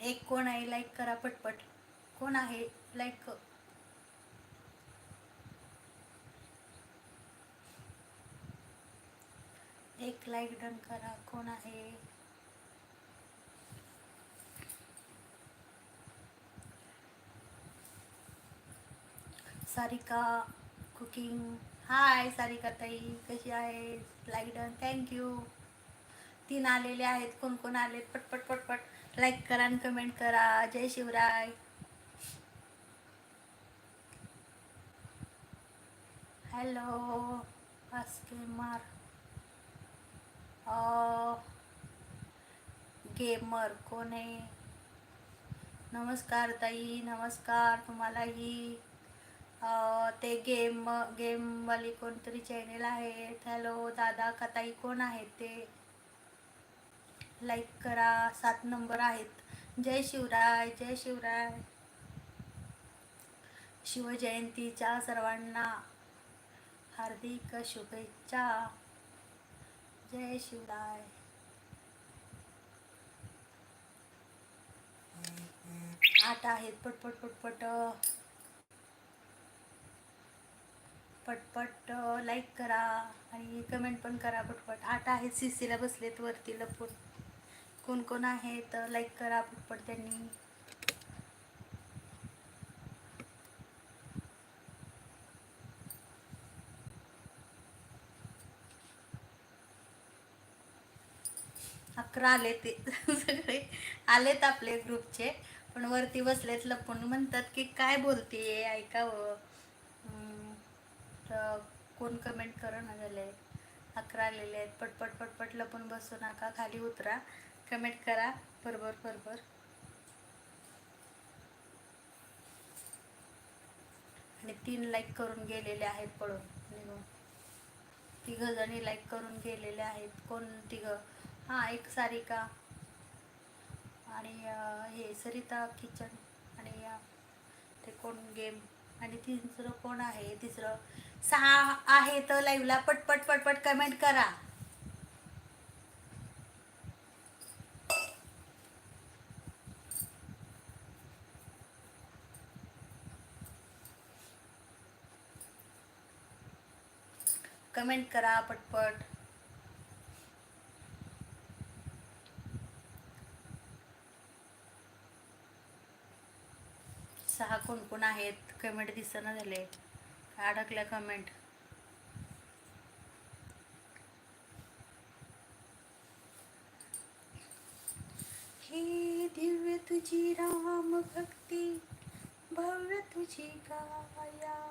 एक कोण आहे? लाईक करा पटपट. कोण आहे? लाईक एक लाईक डन करा. कोण आहे? सारिका कुकिंग. हाय सारिका ताई. कशी आहे लाईक डन थँक्यू तीन आलेले आहेत. कोण कोण आलेत? पटपट पटपट. लाईक करा आणि कमेंट करा. जय शिवराय. हॅलो गेमर गेमर कोण आहे? नमस्कार ताई नमस्कार तुम्हालाही. ते गेम गेमवाली कोणतरी चॅनेल आहेत. हॅलो दादा का ताई कोण आहेत ते? लाईक करा सात नंबर आहेत. जय शिवराय जय शिवराय. शिवजयंतीच्या सर्वांना हार्दिक शुभेच्छा. जय शिवराय. आठ आहेत. पटपट पटपट. पटपट लाईक करा आणि कमेंट पण करा पटपट. आठ आहेत. सीसीला बसलेत वरती लपून. कोण कोण आहे तर लाईक करा पटपट त्यांनी. अकरा आले ते सगळे. आलेत आपले ग्रुपचे पण वरती बसलेत लपून. म्हणतात की काय बोलते ऐकावं. तर कोण कमेंट करा ना झाले अकरा आलेले आहेत. पटपट पटपट लपून बसू नका. खाली उतरा. कमेंट करा. बरोबर बरोबर. आणि तीन लाईक करून गेलेले आहेत पळून. निघून तिघ जणी लाईक करून गेलेले आहेत. कोण तिघ? हा एक सारिका आणि हे सरिता किचन आणि ते कोण गेम आणि तिसरं कोण आहे? तिसरं सहा आहे तर लाईव्हला पटपट पटपट कमेंट करा. कमेंट करा पटपट. सहा कोण कोण आहेत? कमेंट दिसना झाले. अडकल्या कमेंट? हे दिव्य तुझी राम भक्ती भव्य तुझी काया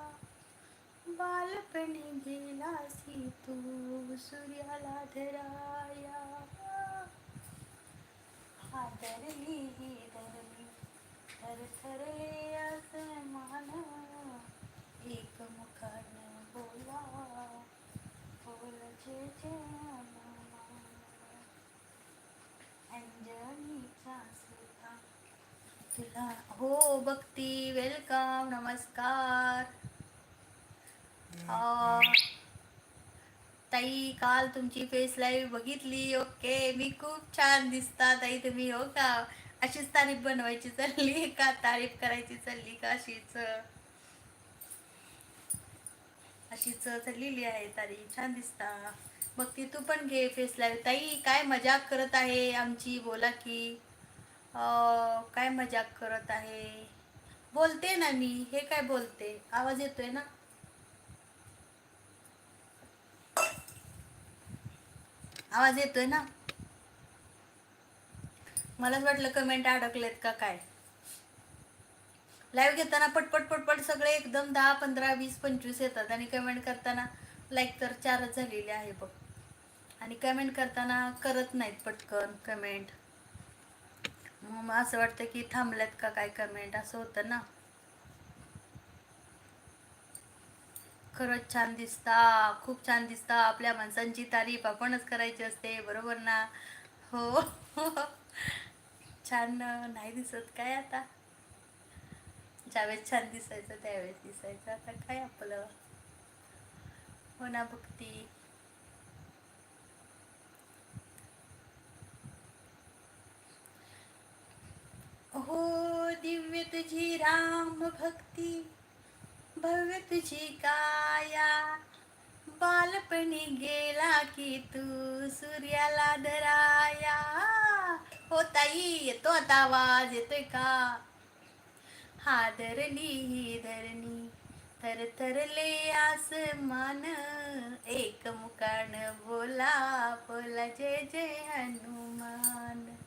बालपणी गेलासी तू, सूर्याला धराया. ही धरली थर थरले आसमान. एक बोला, बोल जे जे हो, भक्ती वेलकम नमस्कार. ताई काल तुमची फेस लाईव्ह बघितली. ओके मी खूप छान दिसता. ताई तुम्ही हो का? अशीच तारीफ बनवायची चालली का? तारीफ करायची चालली का? अशीच. अशीच चाललेली आहे तारी छान दिसता. मग ती तू पण घे फेस लाईव्ह ताई काय मजाक करत आहे आमची? बोला की. काय मजाक करत आहे? बोलते ना मी. हे काय बोलते? आवाज येतोय ना? आवाज येतोय ना? मलाच वाटलं कमेंट अडकलेत का काय? लाईव्ह घेताना पटपट पटपट सगळे एकदम दहा पंधरा वीस पंचवीस येतात आणि कमेंट करताना लाईक तर चारच झालेले आहे बघ. आणि कमेंट करताना करत नाहीत पटकन कमेंट मग असं वाटतं की थांबल्यात का काय कमेंट असं होतं ना? खरंच छान दिसता. खूप छान दिसता. आपल्या माणसांची तारीफ आपणच करायची असते. बरोबर ना? हो. छान नाही दिसत काय आता? ज्यावेळेस छान दिसायचं त्यावेळेस दिसायचं. आता काय आपलं? हो ना भक्ती. हो दिव्य तुझी राम भक्ती. भव्य तुझी काया बालपणी गेला की तू सूर्याला धराया. हो ताई येतो आता आवाज येतोय का? हा धरणी ही धरणी थर थरले आसमान. एक मुकान बोला बोला जय जय हनुमान.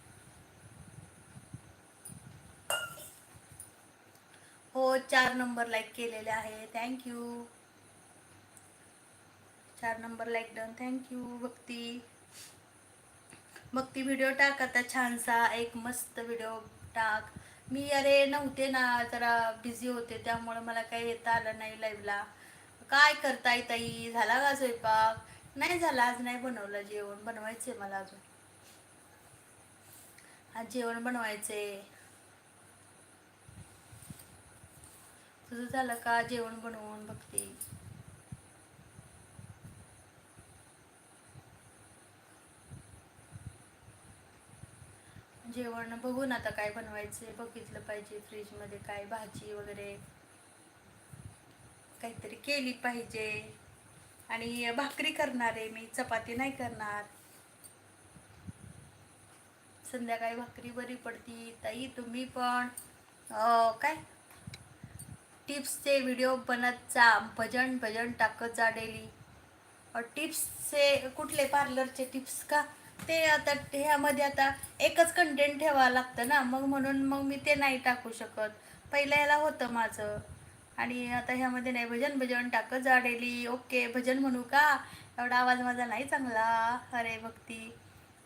हो चार नंबर लाईक केलेले आहे. थँक्यू चार number like done thank you Bhakti. Bhakti video टाक आता छानसा. एक मस्त व्हिडिओ टाक. मी अरे नव्हते ना जरा बिझी होते त्यामुळे मला काही येता आलं नाही लाईव्हला काय करताय ताई? झाला का स्वयंपाक? नाही झाला आज नाही बनवलं जेवण. बनवायचे मला अजून. आज जेवण बनवायचे तुझं झालं का? जेवण बनवून बघते. जेवण बघून आता काय बनवायचे बघितलं पाहिजे फ्रीजमध्ये काय भाजी वगैरे. काहीतरी केली पाहिजे. आणि भाकरी करणार आहे मी. चपाती नाही करणार. संध्याकाळी भाकरी बरी पडती. ताई तुम्ही पण काय? टिप्सचे व्हिडिओ बनत जा भजन भजन टाकत जा डेली टिप्सचे कुठले पार्लरचे टिप्स का? ते आता ह्यामध्ये आता एकच कंटेंट ठेवावं लागतं ना. मग म्हणून मग मी ते नाही टाकू शकत. पहिल्या ह्याला होतं माझं. आणि आता ह्यामध्ये नाही भजन भजन टाकत जा डेली ओके भजन म्हणू का? एवढा आवाज माझा नाही चांगला. अरे भक्ती.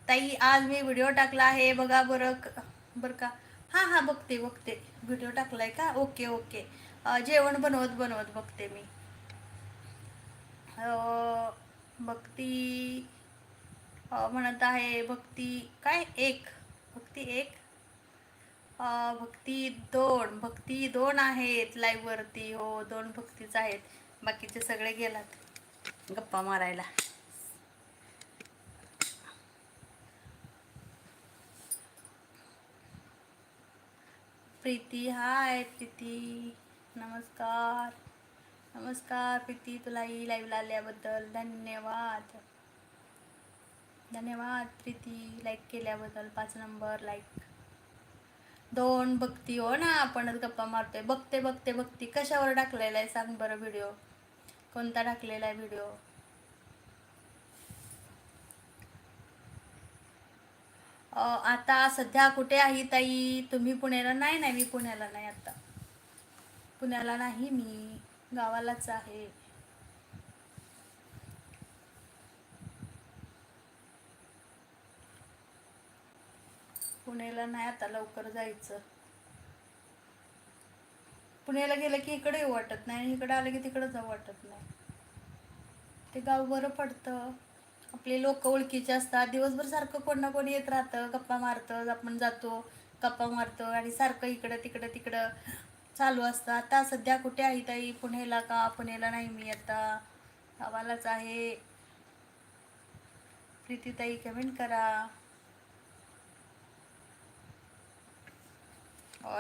ताई आज मी व्हिडिओ टाकला आहे. बघा बरं क- बरं का? हां हां बघते बघते. व्हिडिओ टाकला आहे का? Okay okay. जेवण बनवत बनवत बघते मी. भक्ती म्हणत आहे भक्ती काय? एक. भक्ती एक. भक्ती दोन. भक्ती दोन आहेत लाईव्हवरती हो दोन भक्तीच आहेत. बाकीचे सगळे गेलात. गप्पा मारायला. प्रीती हाय प्रीती. नमस्कार. नमस्कार प्रीती तुलाही लाईव्हला आल्याबद्दल धन्यवाद. धन्यवाद प्रीती लाईक केल्याबद्दल पाच नंबर लाईक. दोन बघती हो ना आपणच गप्पा मारतोय. बघते बघते बघती. कशावर टाकलेला आहे सांग बरं व्हिडिओ कोणता टाकलेला आहे व्हिडिओ आता सध्या कुठे आहे ताई? तुम्ही पुण्याला नाही नाही मी पुण्याला नाही आता. पुण्याला नाही मी गावालाच आहे. पुण्याला नाही आता लवकर जायचं. पुण्याला गेलं की इकडे येऊ वाटत नाही आणि इकडे आलं की तिकडे जाऊ वाटत नाही. ते गाव बरं पडतं. आपले लोक ओळखीचे असतात. दिवसभर सारखं कोण ना कोणी येत राहतं. गप्पा मारतं आपण जातो गप्पा मारतो आणि सारखं इकडं तिकडं तिकडं. चालू असतं. आता सध्या कुठे आहे ताई? पुणेला का? पुणेला नाही मी आता. गावालाच आहे. प्रीतीताई कमेंट करा.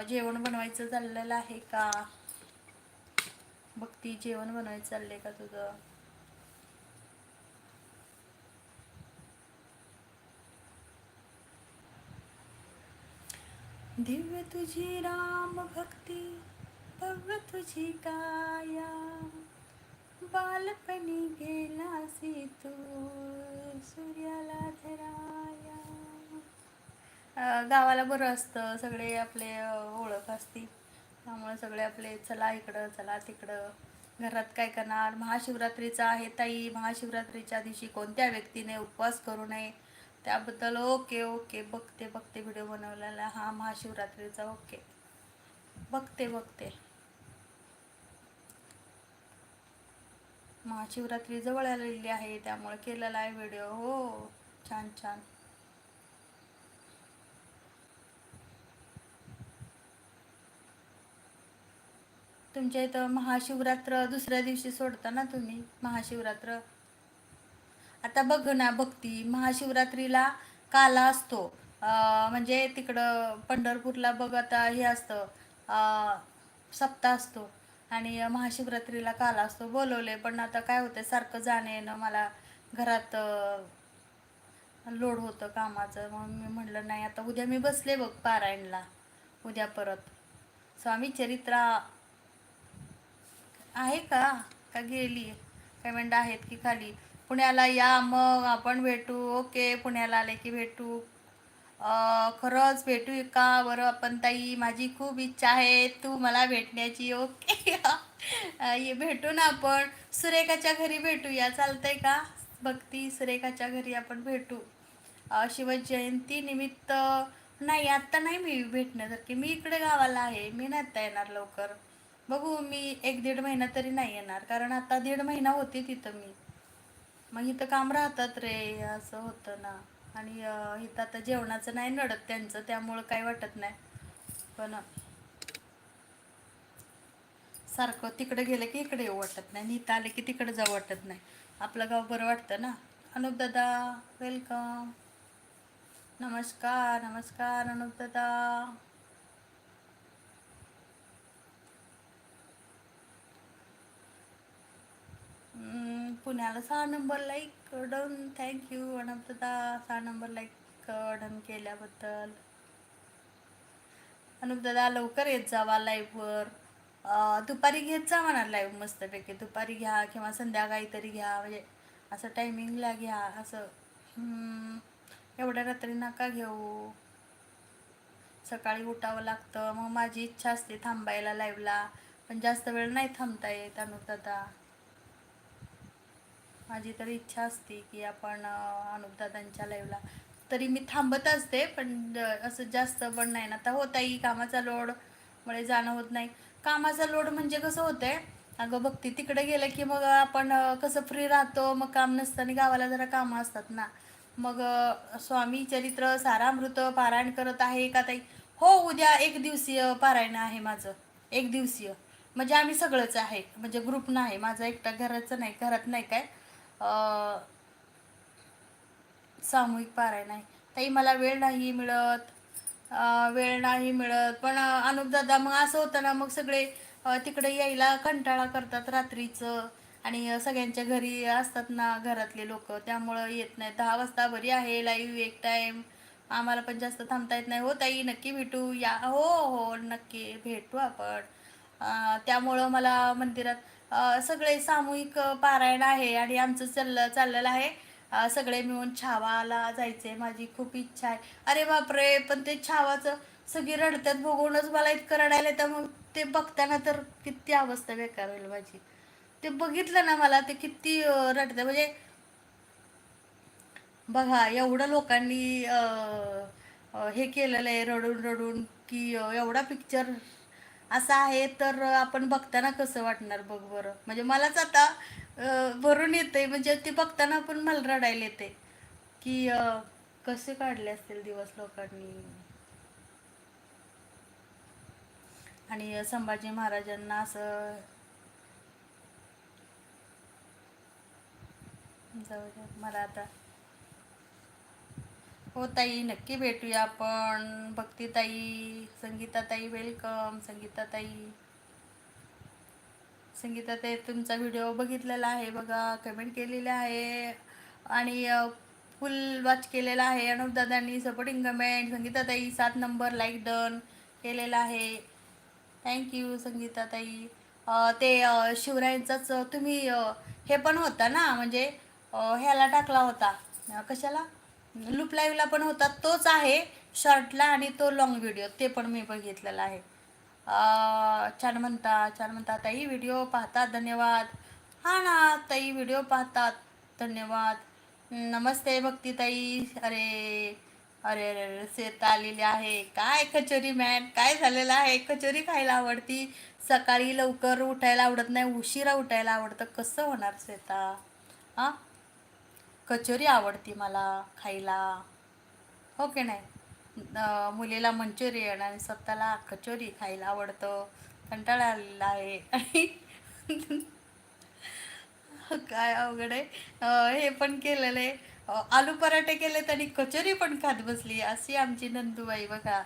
जेवण बनवायचं चाललेलं आहे का? बघती जेवण बनवायचं चाललंय का तुझं? दिव्य तुझी राम भक्ती भव्य तुझी काया. बालपणी गेलासी तू सूर्याला धराया. गावाला बरं असतं सगळे आपले ओळख असती. त्यामुळे सगळे आपले चला इकडं चला तिकडं. घरात काय करणार? महाशिवरात्रीचा आहे ताई. महाशिवरात्रीच्या दिवशी कोणत्या व्यक्तीने उपवास करू नये? त्याबद्दल ओके ओके. बघते बघते व्हिडिओ बनवलेला. हा महाशिवरात्रीचा ओके. बघते बघते. महाशिवरात्री जवळ आलेली आहे त्यामुळे केलेला आहे व्हिडिओ हो छान छान. तुमच्या इथं महाशिवरात्र दुसऱ्या दिवशी सोडता ना तुम्ही? महाशिवरात्र? आता बघ ना भक्ती महाशिवरात्रीला काला असतो. म्हणजे तिकडं पंढरपूरला बघ आता हे असतं. सप्ताह असतो आणि महाशिवरात्रीला काला असतो. बोलवले पण आता काय होतं सारखं जाणं येणं मला घरात लोड होतं कामाचं. मग मी म्हटलं नाही आता उद्या मी बसले बघ पारायणला. उद्या परत. स्वामी चरित्रा आहे का? का गेली? काय आहेत की खाली? पुण्याला या मग आपण भेटू. ओके पुण्याला आले की भेटू. खरंच भेटू का बरं? आपण ताई माझी खूप इच्छा आहे तू मला भेटण्याची. ओके. ये भेटू ना आपण. सुरेखाच्या घरी भेटूया. चालतंय का? भक्ती सुरेखाच्या घरी आपण भेटू. शिवजयंती निमित्त. नाही आत्ता नाही मी भेटण्यासारखी मी इकडे गावाला आहे. मी नाही आत्ता येणार लवकर. बघू मी एक दीड महिना तरी नाही येणार. कारण आता दीड महिना होते तिथं मी. मग इथं काम राहतात रे असं होतं ना. आणि इथं आता जेवणाचं नाही नडत त्यांचं त्यामुळं काही वाटत नाही. पण सारखं तिकडे गेलं की इकडे येऊ वाटत नाही. आणि इथं आले की तिकडे जाऊ वाटत नाही. आपलं गाव बरं वाटतं ना. अनुप दादा वेलकम नमस्कार नमस्कार अनुप दादा. पुण्याला सहा number like done thank you Anup सहा नंबर लाईक डन केल्याबद्दल. अनुप लवकर येत जावा लाईव्हवर दुपारी घेत जा म्हणा लाईव्ह मस्तपैकी. दुपारी घ्या किंवा संध्याकाळी तरी घ्या. म्हणजे असं टायमिंगला घ्या. असं एवढ्या रात्री नका घेऊ. सकाळी उठावं लागतं. मग माझी इच्छा असते थांबायला लाईव्हला पण जास्त वेळ नाही थांबता येत अनुप दादा माझी तर इच्छा असते की आपण अनुपदादांच्या लाईव्हला तरी मी थांबत असते पण असं जास्त पण नाही ना. आता होताही कामाचा लोड मुळे जाणं होत नाही. कामाचा लोड म्हणजे कसं होतंय अगं बघते तिकडे गेलं की मग आपण कसं फ्री राहतो मग काम नसतं आणि गावाला जरा कामं असतात ना. मग स्वामी चरित्र सारामृत पारायण करत आहे का ताई? हो उद्या एक दिवसीय पारायण आहे माझं. एक दिवसीय. म्हणजे आम्ही सगळंच आहे. म्हणजे ग्रुप नाही. माझं एकटा घराचं नाही. घरात नाही काय. सामूहिक पारायण आहे. ताई मला वेळ नाही मिळत. वेळ नाही मिळत. पण अनुपदादा मग असं होतं ना मग सगळे तिकडे यायला कंटाळा करतात रात्रीचं. आणि सगळ्यांच्या घरी असतात ना घरातले लोक. त्यामुळं येत नाही. दहा वाजता बरी आहे लाईव्ह एक टाईम आम्हाला पण जास्त थांबता येत नाही. हो ताई नक्की भेटू. या हो हो नक्की भेटू आपण. त्यामुळं मला मंदिरात सगळे सामूहिक पारायण आहे आणि आमचं चाललं चाललेलं आहे. सगळे मिळून छावाला जायचे माझी खूप इच्छा आहे. अरे बापरे पण ते छावाचं सगळी रडतात बघूनच मला इतकं रडायला येतं मग ते बघताना तर किती अवस्था बेकार होईल माझी. ते बघितलं ना मला ते किती रडतं. म्हणजे बघा एवढं लोकांनी हे केलेलं आहे रडून रडून की एवढा पिक्चर असं आहे तर आपण बघताना कसं वाटणार बघ बरं. म्हणजे मलाच आता भरून येते म्हणजे ते बघताना पण मला रडायला येते की कसे काढले असतील दिवस लोकांनी? आणि संभाजी महाराजांना असं जाऊ मला आता हो ताई नक्की भेटूया आपण. भक्तीताई संगीताताई वेलकम संगीताताई. संगीताताई तुमचा व्हिडिओ बघितलेला आहे बघा. कमेंट केलेला आहे. आणि फुल वॉच केलेला आहे. अनुपदादांनी सपोर्टिंग कमेंट संगीताताई सात नंबर लाईक डन केलेला आहे. थँक्यू संगीताताई. ते शिवरायांचाच तुम्ही हे पण होता ना? म्हणजे ह्याला टाकला होता. कशाला? लूप लाईव्हला पण होता तोच आहे शॉर्टला आणि तो लॉंग व्हिडिओ ते पण मी बघितलेला आहे. छान म्हणता छान म्हणता ताई व्हिडिओ पाहतात धन्यवाद. हा ना ताई व्हिडिओ पाहतात धन्यवाद. नमस्ते भक्ती ताई. अरे अरे अरे अरे श्वेता आलेली आहे. काय कचोरी मॅन काय झालेलं आहे? कचोरी खायला आवडती. सकाळी लवकर उठायला आवडत नाही उशिरा उठायला आवडतं. कसं होणार श्वेता हां? कचोरी आवडती मला खायला. हो की नाही? मुलीला मंचुरियन आणि स्वतःला कचोरी खायला आवडतं. कंटाळा आलेला आहे. आणि काय अवघड आहे. हे पण केलेलं आहे. आलू पराठे केलेत आणि कचोरी पण खात बसली. अशी आमची नंदूबाई बघा.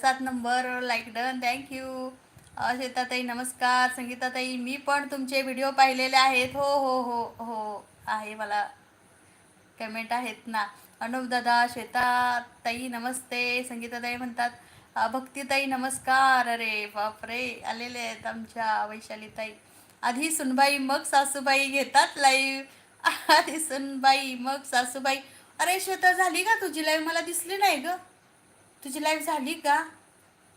सात number like done thank you श्वेताताई नमस्कार. संगीताताई मी पण तुमचे व्हिडिओ पाहिलेले आहेत. हो हो हो हो. आहे मला. कमेंट आहेत ना. अनुप दादा श्वेता नमस्ते. संगीताताई म्हणतात भक्तीताई नमस्कार. अरे बापरे. आलेले आहेत आमच्या वैशालीताई. आधी सुनबाई मग सासूबाई घेतात लाईव्ह आधी सुनबाई मग सासूबाई. अरे श्वेता झाली का तुझी लाईव्ह मला दिसली नाही ग. तुझी लाईव्ह झाली का?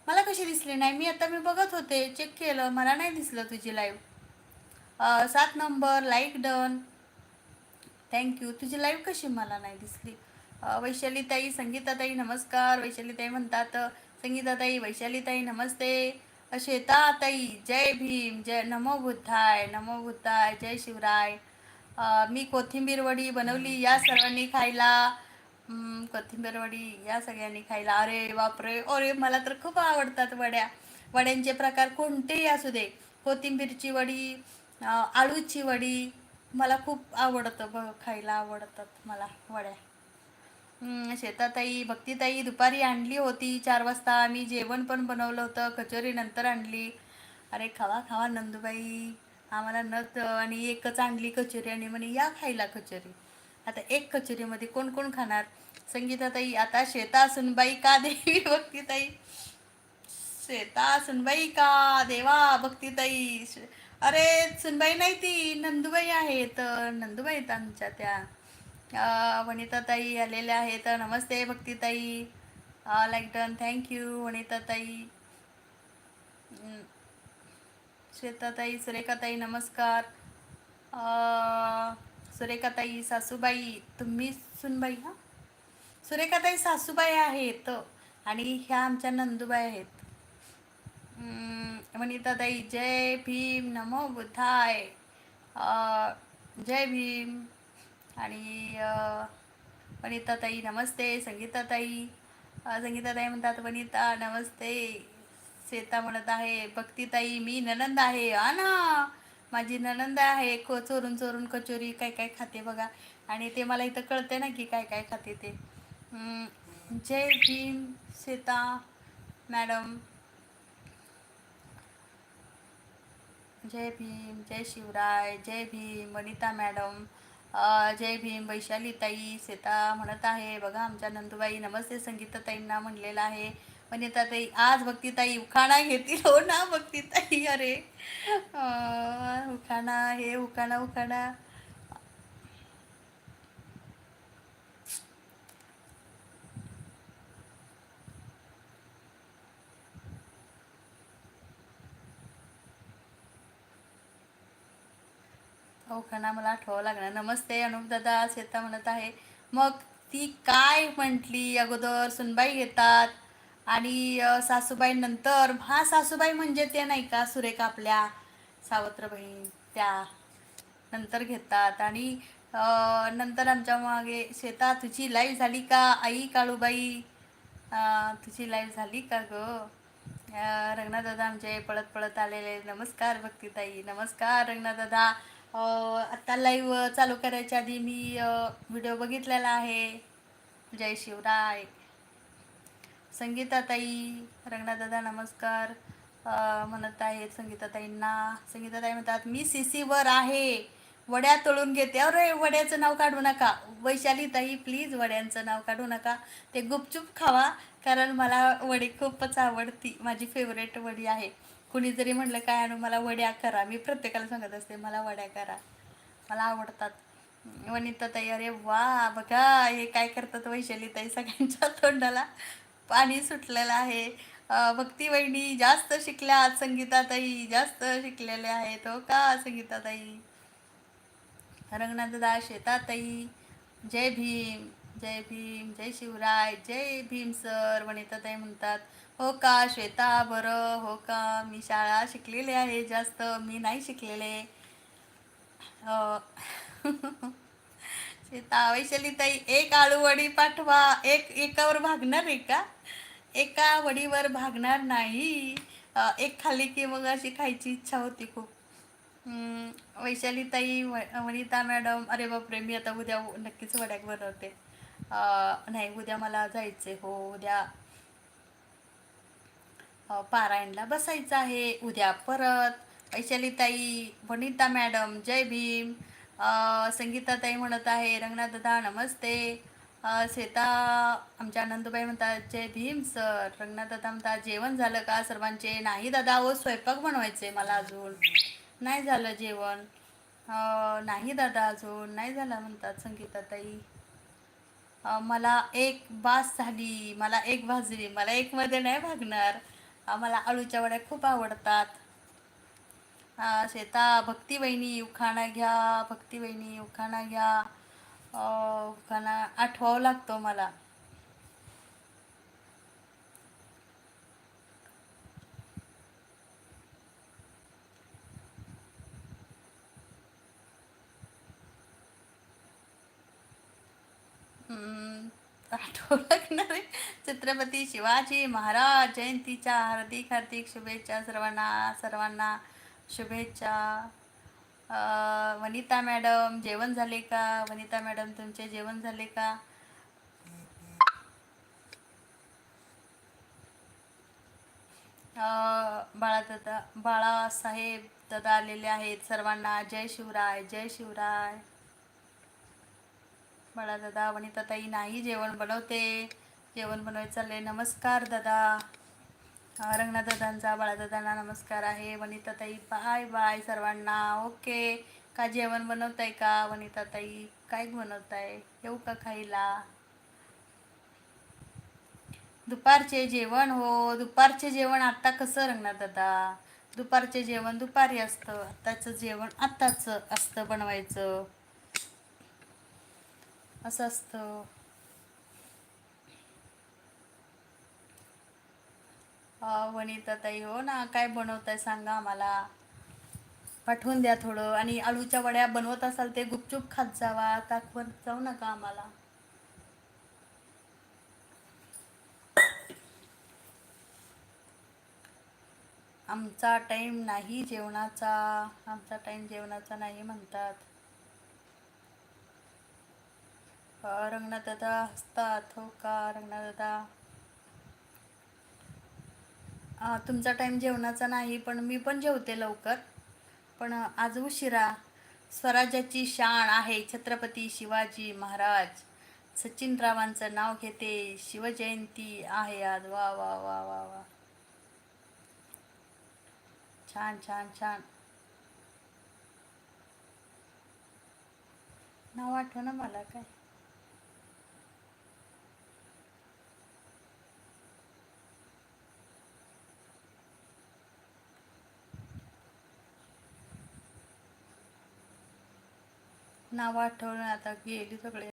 मला कशी दिसली नाही मी आता मी बघत होते चेक केलं मला नाही दिसलं तुझी लाईव्ह सात number like done thank you तुझी लाईव्ह कशी मला नाही दिसली? वैशालीताई संगीताताई नमस्कार. वैशालीताई म्हणतात संगीताताई वैशालीताई नमस्ते. श्वेताताई जय भीम जय नमो बुद्धाय नमो बुद्धाय जय शिवराय. मी कोथिंबीर वडी बनवली या सर्वांनी खायला. कोथिंबीरवडी कोथिंबीर वडी या सगळ्यांनी खायला. अरे बापरे. अरे मला तर खूप आवडतात वड्या. वड्यांचे प्रकार कोणतेही असू दे. कोथिंबीरची वडी आळूची वडी मला खूप आवडतं बघ खायला आवडतात मला वड्या. शेताताई भक्तीताई दुपारी आणली होती चार वाजता. आम्ही जेवण पण बनवलं होतं. कचोरी नंतर आणली. अरे खावा खावा नंदूबाई. आम्हाला नत आणि एकच आणली कचोरी आणि म्हणे या खायला कचोरी. आता एक कचोरीमध्ये कोण कोण खाणार? संगीताताई आता शेता सुनबाई का देवी भक्तीताई? श्वेता सुनबाई का देवा भक्तीताई? अरे सुनबाई नाही ती नंदुबाई आहेत. नंदुबाई आहेत आमच्या त्या. वनिताताई आलेल्या आहेत. नमस्ते भक्तीताई. Like done. थँक्यू वनिताताई. श्वेताताई सुरेखाताई नमस्कार. आ... सुरेखाताई सासूबाई तुम्ही सुनबाई हा? सुरेखाताई सासूबाई आहेत आणि ह्या आमच्या नंदुबाई आहेत. वनिताताई जय भीम नमो बुद्धाय. जय भीम. आणि वनिताताई नमस्ते. संगीताताई संगीताताई म्हणतात वनिता नमस्ते. श्वेता म्हणत आहे भक्तीताई मी ननंद आहे. हा ना माझी ननंद आहे को चोरून चोरून कचोरी काय काय खाते बघा. आणि ते मला इथं कळते ना की काय काय खाते ते. जय भीम सीता मॅडम. जय भीम जय शिवराय जय भीम वनिता मॅडम. जय भीम वैशाली ताई सीता म्हणत आहे. बघा आमच्या नंदुबाई नमस्ते संगीताताईंना म्हणलेलं आहे. म्हणजे वनिताताई आज भक्तीताई उखाणा घेतील. हो ना भक्तीताई? अरे. उखाणा हे उखाणा उखाणा. उखाणा मला आठवावं लागणार. नमस्ते अनुपदादा श्वेता म्हणत आहे. मग ती काय म्हटली? अगोदर सुनबाई घेतात. आणि सासूबाई नंतर हा सासूबाई म्हणजे ते नाही का सुरेखा आपल्या सावत्र बहीण त्या नंतर घेतात. आणि नंतर आमच्या मागे श्वेता तुझी लाईव्ह झाली का आई काळूबाई? तुझी लाईव्ह झाली का ग? रंगनाथदादा आमचे पळत पळत आलेले नमस्कार भक्तीताई नमस्कार रंगनाथ दादा लाईव्ह चालू करायच्या आधी मी व्हिडिओ बघितलेला आहे. जय शिवराय. संगीताताई रंगनाथदादा नमस्कार. म्हणत आहेत संगीताताईंना. संगीताताई म्हणतात मी सी सीवर आहे. वड्या तळून घेते. अरे वड्याचं नाव काढू नका. वैशाली ताई प्लीज वड्यांचं नाव काढू नका. ते गुपचूप खावा कारण मला वडी खूपच आवडती. माझी फेवरेट वडी आहे. कुणी जरी म्हटलं काय आणू मला वड्या करा. मी प्रत्येकाला सांगत असते मला वड्या करा. मला आवडतात. वनिता ताई अरे वा बघा हे काय करतात वैशाली ताई सगळ्यांच्या तोंडाला. पाणी सुटलेलं आहे. भक्ती वहिनी जास्त शिकल्यात संगीताताई जास्त शिकलेल्या आहेत. हो का संगीताताई? रंगनाथदा शेताताई जय भीम जय भीम जय शिवराय जय भीम सर वनिताताई म्हणतात. हो का श्वेता बरं? हो का? मी शाळा शिकलेले आहे जास्त मी नाही शिकलेले. वैशाली ताई एक आळू वडी पाठवा. एक एकावर भागणार आहे का? एका वडीवर भागणार नाही. एक खाली की मग अशी खायची इच्छा होती खूप. वैशाली ताई वनिता मॅडम अरे बापरे मी आता उद्या नक्कीच वड्याक बनवते. नाही उद्या मला जायचे हो उद्या. पारायणला बसायचं आहे उद्या परत. वैशालीताई वनिता मॅडम जय भीम. संगीताताई म्हणत आहे रंगनाथ दादा नमस्ते. श्वेता आमच्या आनंदबाई म्हणतात जय भीम सर. रंगनाथ दादा म्हणतात जेवण झालं का सर्वांचे? नाही दादा हो स्वयंपाक बनवायचे मला अजून. नाही झालं जेवण. नाही दादा अजून. नाही झालं म्हणतात संगीताताई. मला एक बास झाली. मला एक भाजली. मला एकमध्ये नाही भागणार. मला आळूच्या वड्या खूप आवडतात. शेता श्वेता भक्ती वहिनी उखाणा घ्या भक्ती वहिनी उखाणा घ्या. उखाणा आठवावं लागतो मला. हम्म, लागणार आहे. छत्रपती शिवाजी महाराज जयंतीच्या हार्दिक हार्दिक शुभेच्छा सर्वांना सर्वांना. शुभेच्छा. वनिता मॅडम जेवण झाले का? वनिता मॅडम तुमचे जेवण झाले का? बाळा दादा बाळासाहेब दादा आलेले आहेत सर्वांना. जय शिवराय जय शिवराय. बाळा दादा वनिता ताई नाही जेवण बनवते. जेवण बनवायचं चाललंय नमस्कार दादा. रंगनाथ दादांचा बाळादादांना नमस्कार आहे. वनिताताई बाय बाय सर्वांना. ओके. का जेवण बनवताय का वनिताताई? काय बनवताय? येऊ का खायला? दुपारचे जेवण हो. दुपारचे जेवण आत्ता कसं रंगणार दादा दुपारचे जेवण दुपारी असतं. आत्ताचं जेवण आत्ताचं असतं बनवायचं. असं असतं. वनिता ताई हो ना. काय बनवताय सांगा आम्हाला. पाठवून द्या थोडं. आणि आलूच्या वड्या बनवत असाल ते गुपचूप खात जावा. ताकवत जाऊ नका आम्हाला. आमचा टाईम नाही जेवणाचा. आमचा टाईम जेवणाचा नाही म्हणतात. रंगनाथ दादा हसतात. हो का? रंगनाथ दादा तुमचा टाईम जेवणाचा नाही पण मी पण जेवते लवकर. पण आज उशिरा स्वराज्याची शान आहे. छत्रपती शिवाजी महाराज. सचिन रावांचं नाव घेते. शिवजयंती आहे आज. वा वा वा वा वा. छान छान छान. नाव आठवणं मला काय? नाव आठवण आता गेली सगळे.